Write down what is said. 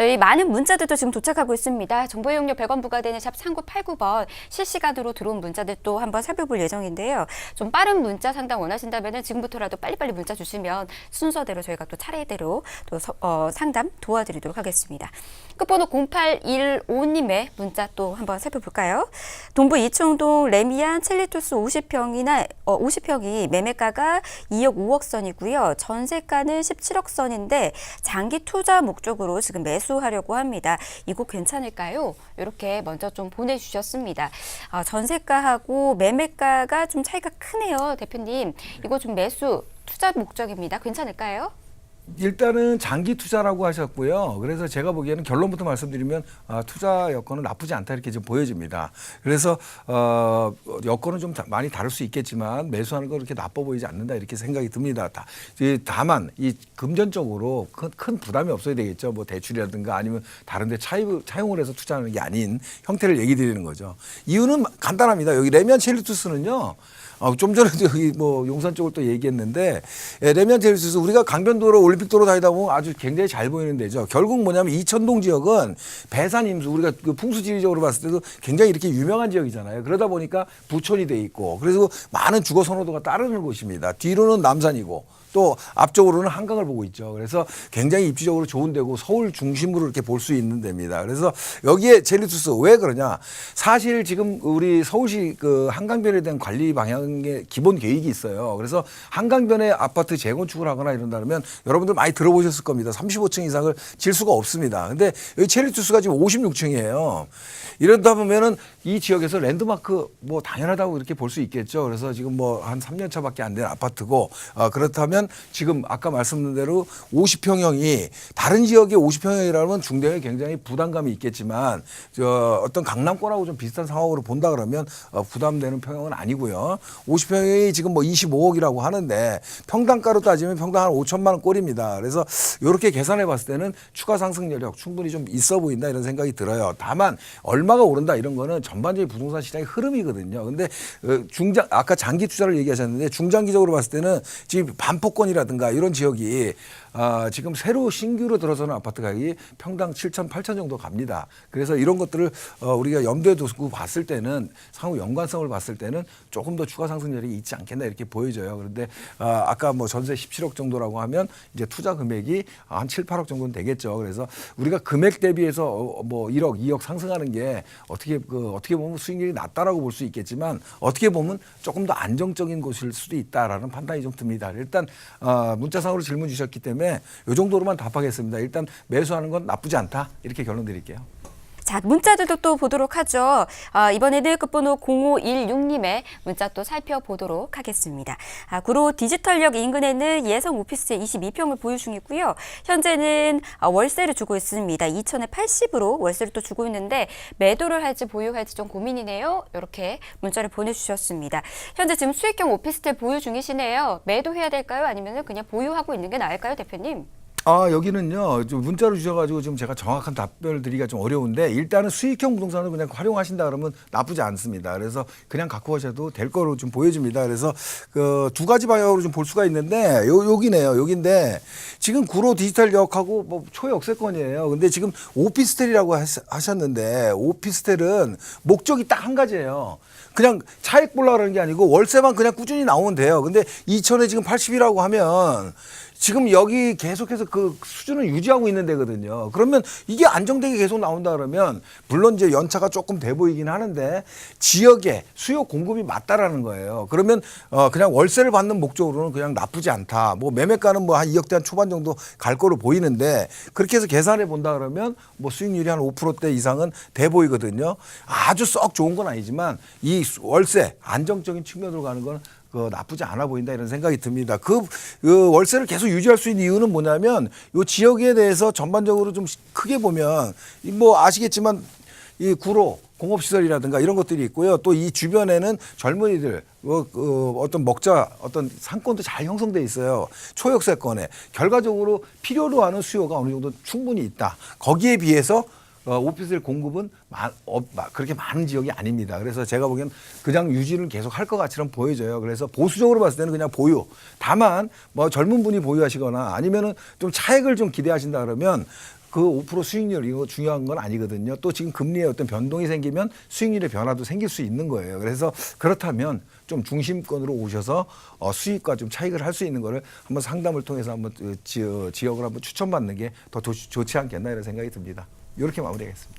저희 많은 문자들도 지금 도착하고 있습니다. 정보 이용료 100원 부과되는 샵 3989번 실시간으로 들어온 문자들 또 한번 살펴볼 예정인데요. 좀 빠른 문자 상담 원하신다면 지금부터라도 빨리빨리 문자 주시면 순서대로 저희가 또 차례대로 또 서- 어, 상담 도와드리도록 하겠습니다. 끝번호 0815님의 문자 또 한번 살펴볼까요? 동부 이청동 레미안 첼리투스 50평이나 어, 50평이 매매가가 2억 5억 선이고요. 전세가는 17억 선인데 장기 투자 목적으로 지금 매수 하려고 합니다. 이거 괜찮을까요? 이렇게 먼저 좀 보내주셨습니다. 아, 전세가하고 매매가가 좀 차이가 크네요, 대표님. 이거 좀 매수 투자 목적입니다. 괜찮을까요? 일단은 장기 투자라고 하셨고요. 그래서 제가 보기에는 결론부터 말씀드리면 아, 투자 여건은 나쁘지 않다 이렇게 좀 보여집니다. 그래서 어, 여건은 좀 다- 많이 다를 수 있겠지만 매수하는 거 그렇게 나빠 보이지 않는다 이렇게 생각이 듭니다. 다, 이, 다만 이 금전적으로 큰, 큰 부담이 없어야 되겠죠. 뭐 대출이라든가 아니면 다른데 차이, 차용을 해서 투자하는 게 아닌 형태를 얘기 드리는 거죠. 이유는 간단합니다. 여기 레미안 첼리투스는요. 어, 좀 전에도 여기 뭐 용산 쪽을 또 얘기했는데 예, 레미안 텔리스에서 우리가 강변도로 올림픽도로 다니다 보면 아주 굉장히 잘 보이는 데죠. 결국 뭐냐면 이천동 지역은 배산 임수 우리가 그 풍수 지리적으로 봤을 때도 굉장히 이렇게 유명한 지역이잖아요. 그러다 보니까 부촌이 돼 있고 그래서 많은 주거 선호도가 따르는 곳입니다. 뒤로는 남산이고 또 앞쪽으로는 한강을 보고 있죠. 그래서 굉장히 입지적으로 좋은 데고 서울 중심으로 이렇게 볼 수 있는 데입니다. 그래서 여기에 젤리투스 왜 그러냐? 사실 지금 우리 서울시 그 한강변에 대한 관리 방향의 기본 계획이 있어요. 그래서 한강변에 아파트 재건축을 하거나 이런다면 여러분들 많이 들어보셨을 겁니다. 35층 이상을 질 수가 없습니다. 근데 여기 첼리투스가 지금 56층이에요. 이러다 보면은 이 지역에서 랜드마크 뭐 당연하다고 이렇게 볼 수 있겠죠. 그래서 지금 뭐 한 3년 차밖에 안 된 아파트고 어, 그렇다면 지금 아까 말씀드린 대로 50평형이 다른 지역의 50평형이라면 중대에 굉장히 부담감이 있겠지만 저 어떤 강남권하고 좀 비슷한 상황으로 본다 그러면 어, 부담되는 평형은 아니고요. 50평형이 지금 뭐 25억이라고 하는데 평당가로 따지면 평당 한 5천만 원 꼴입니다. 그래서 이렇게 계산해 봤을 때는 추가 상승 여력 충분히 좀 있어 보인다 이런 생각이 들어요. 다만 얼마가 오른다 이런 거는 전반적인 부동산 시장의 흐름이거든요. 근데 어, 중장 아까 장기 투자를 얘기하셨는데 중장기적으로 봤을 때는 지금 반 포권이라든가 이런 지역이 아, 지금 새로 신규로 들어서는 아파트 가격이 평당 7천, 8천 정도 갑니다. 그래서 이런 것들을 어, 우리가 염두에 두고 봤을 때는 상호 연관성을 봤을 때는 조금 더 추가 상승률이 있지 않겠나 이렇게 보여져요. 그런데 아, 아까 뭐 전세 17억 정도라고 하면 이제 투자 금액이 한 7, 8억 정도는 되겠죠. 그래서 우리가 금액 대비해서 어, 뭐 1억, 2억 상승하는 게 어떻게 그 어떻게 보면 수익률이 낮다라고 볼 수 있겠지만 어떻게 보면 조금 더 안정적인 곳일 수도 있다라는 판단이 좀 듭니다. 일단 어, 문자상으로 질문 주셨기 때문에 이 정도로만 답하겠습니다. 일단 매수하는 건 나쁘지 않다 이렇게 결론 드릴게요. 자, 문자들도 또 보도록 하죠. 아, 이번에는 끝번호 0516님의 문자 또 살펴보도록 하겠습니다. 아, 구로 디지털역 인근에는 예성 오피스 22평을 보유 중이고요. 현재는 아, 월세를 주고 있습니다. 2천에 80으로 월세를 또 주고 있는데 매도를 할지 보유할지 좀 고민이네요. 이렇게 문자를 보내주셨습니다. 현재 지금 수익형 오피스텔 보유 중이시네요. 매도해야 될까요? 아니면 그냥 보유하고 있는 게 나을까요, 대표님? 아 여기는요 좀 문자로 주셔가지고 지금 제가 정확한 답변을 드리기가 좀 어려운데 일단은 수익형 부동산을 그냥 활용하신다 그러면 나쁘지 않습니다. 그래서 그냥 갖고 가셔도 될 거로 좀 보여집니다. 그래서 그 두 가지 방향으로 좀 볼 수가 있는데 요 여기네요. 여기인데 지금 구로 디지털역하고 뭐 초역세권이에요. 근데 지금 오피스텔이라고 하셨- 하셨는데 오피스텔은 목적이 딱 한 가지예요. 그냥 차익 보려고 하는 게 아니고 월세만 그냥 꾸준히 나오면 돼요. 근데 2천에 지금 80이라고 하면 지금 여기 계속해서 그 수준을 유지하고 있는 데거든요. 그러면 이게 안정되게 계속 나온다 그러면 물론 이제 연차가 조금 돼 보이긴 하는데 지역에 수요 공급이 맞다라는 거예요. 그러면 어 그냥 월세를 받는 목적으로는 그냥 나쁘지 않다. 뭐 매매가는 뭐 한 2억대 한 초반 정도 갈 거로 보이는데 그렇게 해서 계산해 본다 그러면 뭐 수익률이 한 5%대 이상은 돼 보이거든요. 아주 썩 좋은 건 아니지만 이 월세 안정적인 측면으로 가는 건 그 나쁘지 않아 보인다 이런 생각이 듭니다. 그, 그 월세를 계속 유지할 수 있는 이유는 뭐냐면 요 지역에 대해서 전반적으로 좀 크게 보면 이뭐 아시겠지만 이 구로 공업시설이라든가 이런 것들이 있고요. 또 이 주변에는 젊은이들 어, 그 어떤 먹자 어떤 상권도 잘 형성돼 있어요. 초역세권에 결과적으로 필요로 하는 수요가 어느 정도 충분히 있다. 거기에 비해서 어, 오피스텔 공급은 마, 어, 마- 그렇게 많은 지역이 아닙니다. 그래서 제가 보기엔 그냥 유지를 계속 할 것 같처럼 보여져요. 그래서 보수적으로 봤을 때는 그냥 보유. 다만 뭐 젊은 분이 보유하시거나 아니면은 좀 차익을 좀 기대하신다 그러면 그5% 수익률 이거 중요한 건 아니거든요. 또 지금 금리에 어떤 변동이 생기면 수익률의 변화도 생길 수 있는 거예요. 그래서 그렇다면 좀 중심권으로 오셔서 어, 수익과 좀 차익을 할 수 있는 거를 한번 상담을 통해서 한번 그 지, 지역을 한번 추천받는 게 더 좋지 않겠나 이런 생각이 듭니다. 이렇게 마무리하겠습니다.